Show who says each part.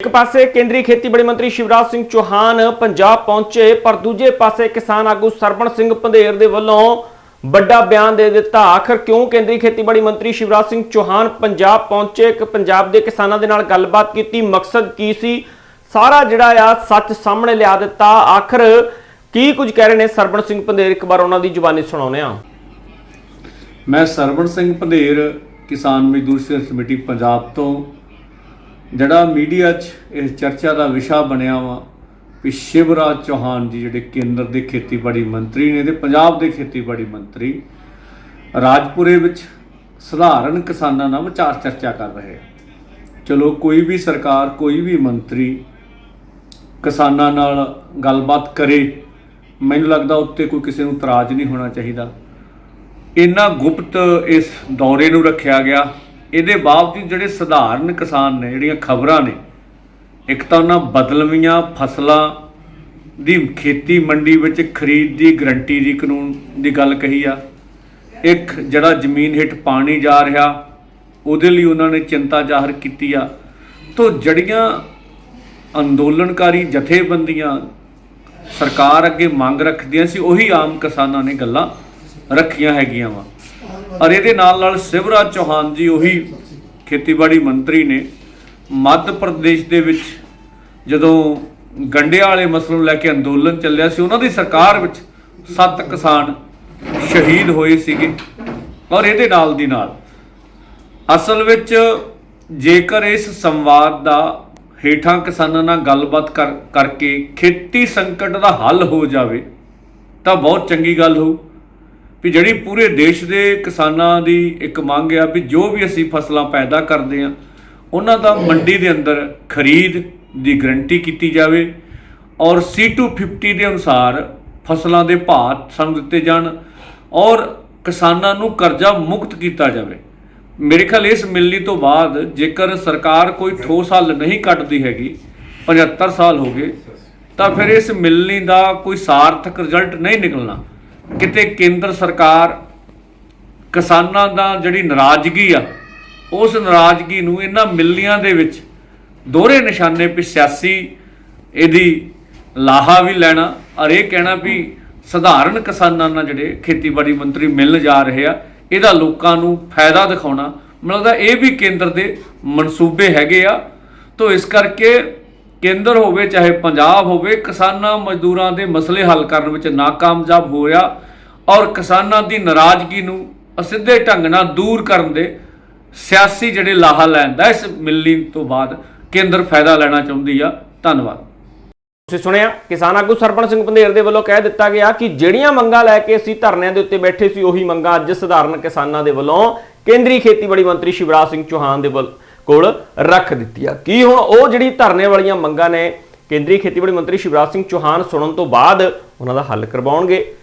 Speaker 1: ਇੱਕ ਪਾਸੇ ਕੇਂਦਰੀ ਖੇਤੀਬਾੜੀ ਮੰਤਰੀ ਸ਼ਿਵਰਾਜ ਸਿੰਘ ਚੌਹਾਨ ਪੰਜਾਬ ਪਹੁੰਚੇ, ਪਰ ਦੂਜੇ ਪਾਸੇ ਕਿਸਾਨ ਆਗੂ ਸਰਪਣ ਸਿੰਘ ਪੰਧੇਰ ਦੇ ਵੱਲੋਂ ਵੱਡਾ ਬਿਆਨ ਦੇ ਦਿੱਤਾ। ਆਖਰ ਕਿਉਂ ਕੇਂਦਰੀ ਖੇਤੀਬਾੜੀ ਮੰਤਰੀ ਸ਼ਿਵਰਾਜ ਸਿੰਘ ਚੌਹਾਨ ਪੰਜਾਬ ਪਹੁੰਚੇ? ਕਿ ਪੰਜਾਬ ਦੇ ਕਿਸਾਨਾਂ ਦੇ ਨਾਲ ਗੱਲਬਾਤ ਕੀਤੀ। ਮਕਸਦ ਕੀ ਸੀ? ਸਾਰਾ ਜਿਹੜਾ ਆ ਸੱਚ ਸਾਹਮਣੇ ਲਿਆ ਦਿੱਤਾ। ਆਖਰ ਕੀ ਕੁਝ ਕਹਿ ਰਹੇ ਨੇ ਸਰਪਣ ਸਿੰਘ ਪੰਧੇਰ? ਇੱਕ ਵਾਰ ਉਹਨਾਂ ਦੀ ਜ਼ੁਬਾਨੀ ਸੁਣਾਉਂਦੇ ਆ
Speaker 2: ਮੈਂ ਸਰਵਣ ਸਿੰਘ ਪੰਧੇਰ, ਕਿਸਾਨ ਮਜ਼ਦੂਰ ਸੰਘਰਸ਼ ਕਮੇਟੀ ਪੰਜਾਬ ਤੋਂ। ਜਿਹੜਾ ਮੀਡੀਆ 'ਚ ਇਸ ਚਰਚਾ ਦਾ ਵਿਸ਼ਾ ਬਣਿਆ ਵਾ ਕਿ ਸ਼ਿਵਰਾਜ ਚੌਹਾਨ ਜੀ ਜਿਹੜੇ ਕੇਂਦਰ ਦੇ ਖੇਤੀਬਾੜੀ ਮੰਤਰੀ ਨੇ ਤੇ ਪੰਜਾਬ ਦੇ ਖੇਤੀਬਾੜੀ ਮੰਤਰੀ, ਰਾਜਪੁਰੇ ਵਿੱਚ ਸਧਾਰਨ ਕਿਸਾਨਾਂ ਨਾਲ ਵਿਚਾਰ ਚਰਚਾ ਕਰ ਰਹੇ ਆ। ਚਲੋ ਕੋਈ ਵੀ ਸਰਕਾਰ, ਕੋਈ ਵੀ ਮੰਤਰੀ ਕਿਸਾਨਾਂ ਨਾਲ ਗੱਲਬਾਤ ਕਰੇ, ਮੈਨੂੰ ਲੱਗਦਾ ਉੱਤੇ ਕੋਈ ਕਿਸੇ ਨੂੰ ਇਤਰਾਜ਼ ਨਹੀਂ ਹੋਣਾ ਚਾਹੀਦਾ। ਇੰਨਾ ਗੁਪਤ ਇਸ ਦੌਰੇ ਨੂੰ ਰੱਖਿਆ ਗਿਆ। ਇਹਦੇ ਬਾਵਜੂਦ ਜਿਹੜੇ ਸਧਾਰਨ ਕਿਸਾਨ ਨੇ, ਜਿਹੜੀਆਂ ਖਬਰਾਂ ਨੇ, ਇੱਕ ਤਾਂ ਉਹਨਾਂ ਬਦਲਵੀਆਂ ਫਸਲਾਂ ਦੀ ਖੇਤੀ ਮੰਡੀ ਵਿੱਚ ਖਰੀਦ ਦੀ ਗਰੰਟੀ ਦੀ ਕਾਨੂੰਨ ਦੀ ਗੱਲ ਕਹੀ ਆ। ਇੱਕ ਜਿਹੜਾ ਜ਼ਮੀਨ ਹੇਠ ਪਾਣੀ ਜਾ ਰਿਹਾ, ਉਹਦੇ ਲਈ ਉਹਨਾਂ ਨੇ ਚਿੰਤਾ ਜ਼ਾਹਰ ਕੀਤੀ ਆ। ਤੋਂ ਜੜੀਆਂ ਅੰਦੋਲਨਕਾਰੀ ਜਥੇਬੰਦੀਆਂ ਸਰਕਾਰ ਅੱਗੇ ਮੰਗ ਰੱਖਦੀਆਂ ਸੀ, ਉਹੀ ਆਮ ਕਿਸਾਨਾਂ ਨੇ ਗੱਲਾਂ ਰੱਖੀਆਂ ਹੈਗੀਆਂ ਵਾ। ਔਰ ਇਹਦੇ ਨਾਲ ਨਾਲ ਸਿਵਰਾਜ ਚੌਹਾਨ ਜੀ ਉਹੀ ਖੇਤੀਬਾੜੀ ਮੰਤਰੀ ਨੇ। ਮੱਧ ਪ੍ਰਦੇਸ਼ ਦੇ ਵਿੱਚ ਜਦੋਂ ਗੰਡਿਆਂ ਵਾਲੇ ਮਸਲੇ ਨੂੰ ਲੈ ਕੇ ਅੰਦੋਲਨ ਚੱਲਿਆ ਸੀ, ਉਹਨਾਂ ਦੀ ਸਰਕਾਰ ਵਿੱਚ ਸੱਤ ਕਿਸਾਨ ਸ਼ਹੀਦ ਹੋਏ ਸੀਗੇ ਔਰ ਇਹਦੇ ਨਾਲ ਦੀ ਨਾਲ। ਅਸਲ ਵਿੱਚ ਜੇਕਰ ਇਸ ਸੰਵਾਦ ਦਾ ਹੇਠਾਂ ਕਿਸਾਨਾਂ ਨਾਲ ਗੱਲਬਾਤ ਕਰ, ਕਰਕੇ ਖੇਤੀ ਸੰਕਟ ਦਾ ਹੱਲ ਹੋ ਜਾਵੇ, ਤਾਂ ਬਹੁਤ ਚੰਗੀ ਗੱਲ ਹੋਊ। ਵੀ ਜਿਹੜੀ ਪੂਰੇ ਦੇਸ਼ ਦੇ ਕਿਸਾਨਾਂ ਦੀ ਇੱਕ ਮੰਗ ਆ ਵੀ ਜੋ ਵੀ ਅਸੀਂ ਫਸਲਾਂ ਪੈਦਾ ਕਰਦੇ ਆ ਉਹਨਾਂ ਦਾ ਮੰਡੀ ਦੇ ਅੰਦਰ ਖਰੀਦ ਦੀ ਗਰੰਟੀ ਕੀਤੀ ਜਾਵੇ ਔਰ C250 ਦੇ ਅਨੁਸਾਰ ਫਸਲਾਂ ਦੇ ਭਾਅ ਸਾਨੂੰ ਦਿੱਤੇ ਜਾਣ ਔਰ ਕਿਸਾਨਾਂ ਨੂੰ ਕਰਜ਼ਾ ਮੁਕਤ ਕੀਤਾ ਜਾਵੇ। ਮੇਰੇ ਖਿਆਲ ਇਸ ਮਿਲਣੀ ਤੋਂ ਬਾਅਦ ਜੇਕਰ ਸਰਕਾਰ ਕੋਈ ਠੋਸ ਹੱਲ ਨਹੀਂ ਕੱਢਦੀ ਹੈਗੀ 75 ਸਾਲ ਹੋ ਗਏ, ਤਾਂ ਫਿਰ ਇਸ ਮਿਲਣੀ ਦਾ ਕੋਈ ਸਾਰਥਕ ਰਿਜ਼ਲਟ ਨਹੀਂ ਨਿਕਲਣਾ। ਕਿਤੇ ਕੇਂਦਰ ਸਰਕਾਰ ਕਿਸਾਨਾਂ ਦਾ ਜਿਹੜੀ ਨਾਰਾਜ਼ਗੀ ਆ, ਉਸ ਨਾਰਾਜ਼ਗੀ ਨੂੰ ਇਹਨਾਂ ਮਿਲਨੀਆਂ ਦੇ ਵਿੱਚ ਦੋਹਰੇ ਨਿਸ਼ਾਨੇ ਵੀ ਸਿਆਸੀ ਇਹਦੀ ਲਾਹਾ ਵੀ ਲੈਣਾ ਔਰ ਇਹ ਕਹਿਣਾ ਵੀ ਸਧਾਰਨ ਕਿਸਾਨਾਂ ਨਾਲ ਜਿਹੜੇ ਖੇਤੀਬਾੜੀ ਮੰਤਰੀ ਮਿਲਣ ਜਾ ਰਹੇ ਆ, ਇਹਦਾ ਲੋਕਾਂ ਨੂੰ ਫਾਇਦਾ ਦਿਖਾਉਣਾ। ਮੈਨੂੰ ਲੱਗਦਾ ਇਹ ਵੀ ਕੇਂਦਰ ਦੇ ਮਨਸੂਬੇ ਹੈਗੇ ਆ। ਤੋਂ ਇਸ ਕਰਕੇ ਕੇਂਦਰ ਹੋਵੇ, ਚਾਹੇ ਪੰਜਾਬ ਹੋਵੇ, ਕਿਸਾਨਾਂ ਮਜ਼ਦੂਰਾਂ ਦੇ ਮਸਲੇ ਹੱਲ ਕਰਨ ਵਿੱਚ ਨਾਕਾਮਯਾਬ ਹੋਇਆ ਔਰ ਕਿਸਾਨਾਂ ਦੀ ਨਾਰਾਜ਼ਗੀ ਨੂੰ ਅਸਿੱਧੇ ਢੰਗ ਨਾਲ ਦੂਰ ਕਰਨ ਦੇ ਸਿਆਸੀ ਜਿਹੜੇ ਲਾਹਾ ਲੈਣ ਦਾ ਇਸ ਮਿਲਣੀ ਤੋਂ ਬਾਅਦ ਕੇਂਦਰ ਫਾਇਦਾ ਲੈਣਾ ਚਾਹੁੰਦੀ ਆ। ਧੰਨਵਾਦ।
Speaker 1: ਤੁਸੀਂ ਸੁਣਿਆ, ਕਿਸਾਨ ਆਗੂ ਸਰਪਣ ਸਿੰਘ ਪੰਧੇਰ ਦੇ ਵੱਲੋਂ ਕਹਿ ਦਿੱਤਾ ਗਿਆ ਕਿ ਜਿਹੜੀਆਂ ਮੰਗਾਂ ਲੈ ਕੇ ਅਸੀਂ ਧਰਨਿਆਂ ਦੇ ਉੱਤੇ ਬੈਠੇ ਸੀ, ਉਹੀ ਮੰਗਾਂ ਅੱਜ ਸਧਾਰਨ ਕਿਸਾਨਾਂ ਦੇ ਵੱਲੋਂ ਕੇਂਦਰੀ ਖੇਤੀਬਾੜੀ ਮੰਤਰੀ ਸ਼ਿਵਰਾਜ ਸਿੰਘ ਚੌਹਾਨ ਦੇ ਵੱਲੋਂ ਕੋਲ ਰੱਖ ਦਿੱਤੀ ਆ। ਕੀ ਹੁਣ ਉਹ ਜਿਹੜੀ ਧਰਨੇ ਵਾਲੀਆਂ ਮੰਗਾਂ ਨੇ, ਕੇਂਦਰੀ ਖੇਤੀਬਾੜੀ ਮੰਤਰੀ ਸ਼ਿਵਰਾਜ ਸਿੰਘ ਚੌਹਾਨ ਸੁਣਨ ਤੋਂ ਬਾਅਦ ਉਹਨਾਂ ਦਾ ਹੱਲ ਕਰਵਾਉਣਗੇ?